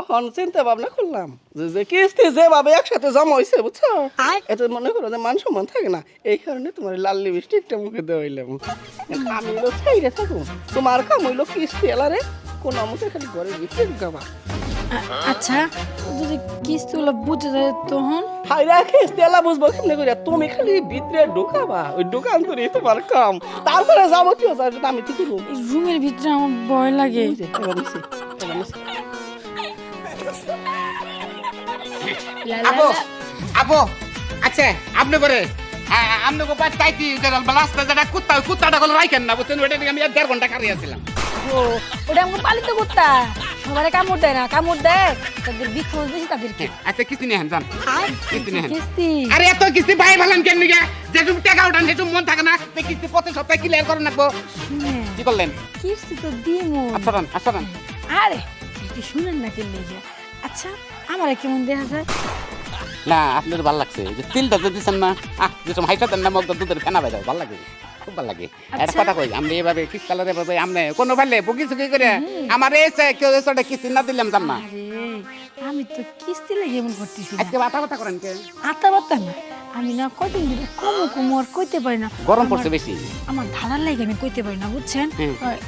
অহন চিন্তা ভাবনা করলাম যে যে কিস্তি যেভাবে একসাথে জমা হয়েছে বুঝছ? এতে মনে করো যে মান সম্মান থাকে না। এই কারণে তোমার লাল লিপস্টিকটা মুখে আমি হলো ছাইরে থাকো তোমার কাম হইল কিস্তি এলারে কোন মতে খালি ঘরের ভিতরে ঢুকাবা। আচ্ছা যদি কিস্তিগুলো বুঝে যায় তখন? কিস্তি এলা বুঝব কেমনে করে তুমি খালি ভিতরে ঢুকাবা। ওই দোকান তো তোমার কাম। তারপরে যাবতীয় যা আমি ঠিক রুম রুমের ভিতরে আমার ভয় লাগে। আপু আচ্ছা আপনি করে আপনি কো পাঁচ রাস্তা যেটা কুত্তা কুত্তাটা গুলো রাখেন না বুঝছেন? ওইটা আমি এক দেড় ঘণ্টা কারিয়েছিলাম ও ওটা আমার পালিত কুত্তা। সবারে কামড় দেয় না কামড় দেয়। তাদের বিক্ষোভ বেশি তাদেরকে। আচ্ছা কিস্তি নিয়ে যান। কিস্তি নিয়ে কিস্তি। আরে এত কিস্তি ভাই ভালেন কেন নিগে যেটুকু টাকা উঠান সেটুকু মন থাকে না। তো কিস্তি প্রতি সপ্তাহে ক্লিয়ার করেন রাখব। কি করলেন? কিস্তি তো দিমু। আসরান আসরান আরে শুনেন না কেন আচ্ছা আমার কেমন দেখা যায়? না আপনার ভালো লাগছে। যে তিলটা যে দিচ্ছেন না আহ যেসব হাইটা দেন না মগ দুধের ফেনা বাইরে ভালো লাগে। খুব ভালো লাগে। একটা আচ্ছা। কথা কই আমরা এভাবে কিস কালার এভাবে আমনে কোনো ফেলে বুকি সুকি করে আমার এসে কেউ এসে কিস্তি না দিলাম জান না। আমি তো কিস্তি লেগে এমন করতেছি আজকে বাতা বাতা করেন কে আতা বাতা না আমি না কদিন ধরে কমু কমু আর কইতে পারি না। গরম আমার- পড়ছে বেশি। আমার ধারার লাগে আমি কইতে পারি না বুঝছেন?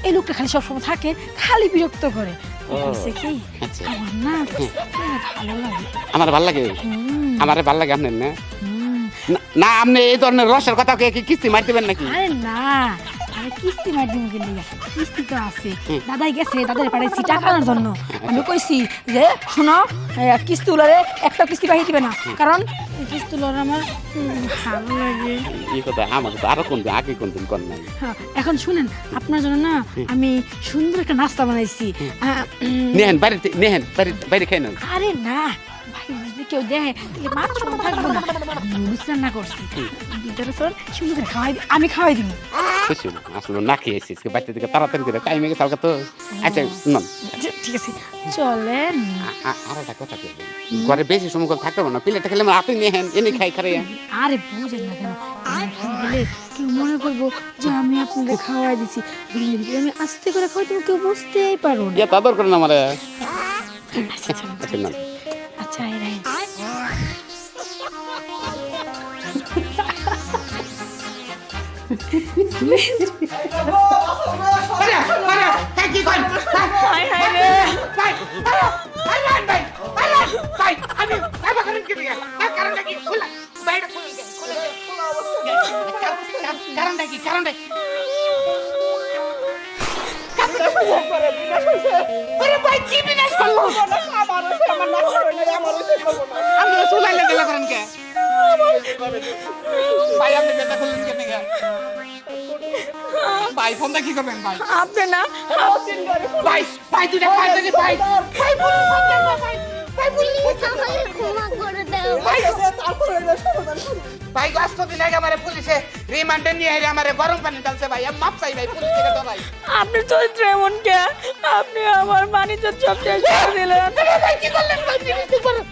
এই লোকটা খালি সবসময় থাকে খালি বিরক্ত করে। আমার ভালো লাগে। আমার ভালো লাগে? আপনার না? না- আপনি এই ধরনের রসের কথা কে কি কিস্তি মারতে পারেন নাকি? না। কিস্তি মার কিস্তি তো আছে। দাদাই গেছে দাদারে পাঠাইছি টাকা আনার জন্য। আমি কইছি যে শোনো কিস্তি উলারে একটা কিস্তি পাঠিয়ে দিবে না। কারণ কিস্তি উলারে আমার ভালো লাগে। এই কথা আমাকে তো আরও কোন দিন আগে কোন দিন কোন নাই। হ্যাঁ, এখন শুনেন আপনার জন্য না আমি সুন্দর একটা নাস্তা বানাইছি। নেহেন বাড়িতে নেহেন বাড়ি বাইরে খাই নেন। আরে না ভাই যদি কেউ তাহলে মাছ থাকব না। নুডলস রান্না করছি। ভিতরে তোর সুন্দর করে খাওয়াই দি- আমি খাওয়াই দিব। খুশি হলাম। আসলে না খেয়েছি বাচ্চা দিকে তাড়াতাড়ি করে টাইমে গেছে কালকে তো। আচ্ছা শুনুন ঠিক আছে চলেন। আ- আ- আর একটা কথা বলব ঘরে বেশি সময় করে থাকতে পারব না প্লেটটা খেলে আমার আপনি নেহেন এনে খাই খারাইয়া আরে বুঝেন না কেন কেউ মনে করব যে আমি আপনাদের খাওয়াই দিছি। ভিতরে আমি আস্তে করে খাওয়াই তুমি কেউ বুঝতেই পারো না। ইয়া তাদর করেন আমার। আচ্ছা চলেন, আচ্ছা না আচ্ছা এই রাইন কারণটা কি আরে ভাই কি বিনাশ করল আমি সুলাইলে গেলা করেন কে ভাই আপনি করলেন কেন ভাই ফোনটা কি করবেন ভাই? আপনি না ভাই ভাই তুই ভাই তুই ভাই। ভাই বলি ভাই ভাই বলি আমাকে ক্ষমা করে দাও। ভাই ভাই গস্ত দিন আগে আমারে পুলিশে রিমান্ডে নিয়ে আমারে গরম পানি ডালছে ভাই। আমি মাপ চাই ভাই পুলিশ থেকে ডরাই আপনি চরিত্র এমন কে আপনি আমার মানিতে সব শেষ করে দিলেন। ভাই কি করলেন ভাই? করেন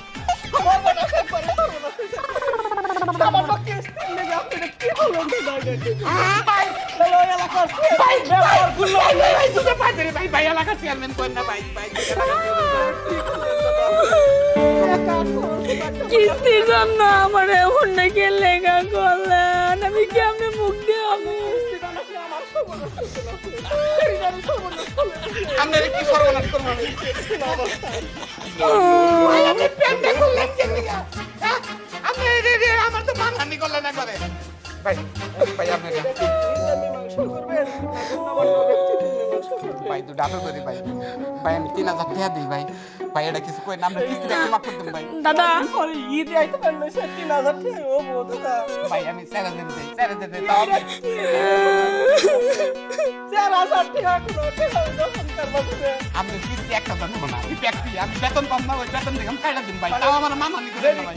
কিস্তির জন্য আমার এমন নাকি লেখা করলেন আমি কি আপনি মুখ দিয়ে আমি আপনার কি সর্বনাশ করব আমি? ভাই আপনি প্রেমটা করলেন হ্যাঁ? আমার তো মানহানি করলেন একবারে ভাই ভাই আপনি ভাই তুই ডাটো করি ভাই। ভাই আমি তিন হাজার টাকা দিই ভাই। ভাই এটা কিছু কই না আমরা কিস্তি টাকা মাফ করতেন ভাই। দাদা ভাই আমি চার হাজার দিই চার হাজার দিই তাও আপনি- আপনি কিস্তি এক হাজার না আমি বেতন পাম না ওই বেতন থেকে আমি কাটা দিন ভাই। তাও আমার করেন না ভাই।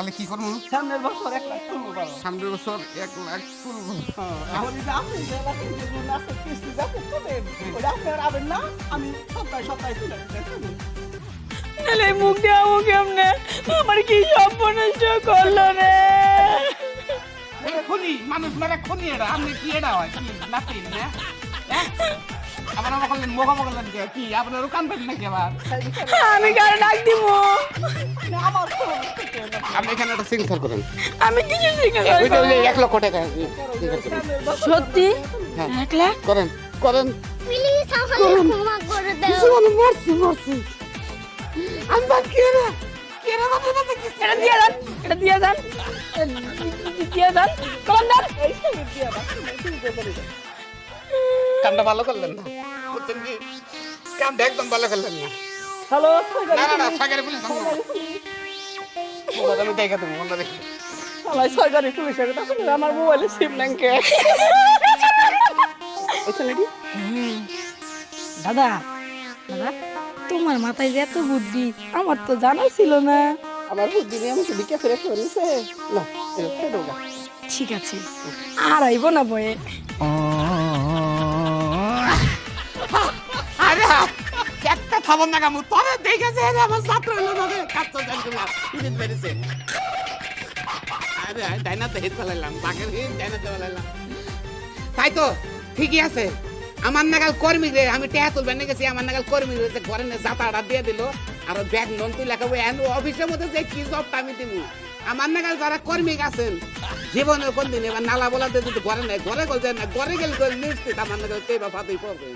তাহলে কি করব? সামনের বছর এক লাখ তুলবো পারো সামনের বছর এক লাখ তুলবো। এই আপনি যে আছে, কিস্তি যাতে তোলেন, ওটা আপনি আর আবেন না, আমি সপ্তাহে সপ্তাহে তুলে। মুখ দেওয়া মুখ আমার কি সব নষ্ট করল রে? খুনি মানুষ মেরে খুনি এটা আপনি কি এটা হয়? কি নাতি না হ্যাঁ? আবার আমার করলেন মোকা করলেন কে? কি? আপনারও কানবেন নাকি আবার? আমি কারও ডাক দিব। কোনো আপনি এখানে একটা সিগনেচার করেন। আমি কিছু শিখে ওই যে এক লক্ষ টাকা সত্যি? হ্যাঁ। এক লাখ? করেন করেন। প্লিজ আমাকে ক্ষমা করে দাও। মরছি মরছি। আমি বাদ কে না কে না বাদ বাদ এটা দিয়ে দেন এটা দিয়ে দেন। দিয়ে দেন। কলন্দার এই সঙ্গে দিয়ে দাও, কামটা ভালো করলেন না? বুঝছেন কি কামটা একদম ভালো করলেন না। হ্যালো না না না সাগরে পুলিশ মোবাইল আমি দেখা দেবো অন্য দেখি। পুলিশের কথা শুনলে আমার মোবাইলে সিম দাদা দাদা তোমার মাথায় যে এত বুদ্ধি আমার তো জানা ছিল না। আমার বুদ্ধি নিয়ে আমাকে দিকে ফিরে নিছে না। ঠিক আছে আর আইব না বয়ে। থামন না কামু, তবে দেখেছে আমার ছাত্র হলো তবে কাচ্চা জানতো না ইদিন বেরিয়েছে। আরে ডাইনা তো হেড ফেলাইলাম বাকের হেড ডাইনা তো ফেলাইলাম তাই তো, ঠিকই আছে। আমার নাগাল কর্মী রে, আমি টেহা তুলবেন না গেছি, আমার নাগাল কর্মী রে ঘরে জাতাটা দিয়ে দিল, আর ব্যাগ নন তুই লেখাবো এন অফিসের মধ্যে যে কি জবটা আমি দিব আমার নাগাল যারা কর্মী আছেন, জীবনে কোন দিন এবার নালা বলা দিয়ে যদি ঘরে নেই, ঘরে গেল না ঘরে গেলে নিশ্চিত আমার নাগাল কে বা ফাতেই পড়বে।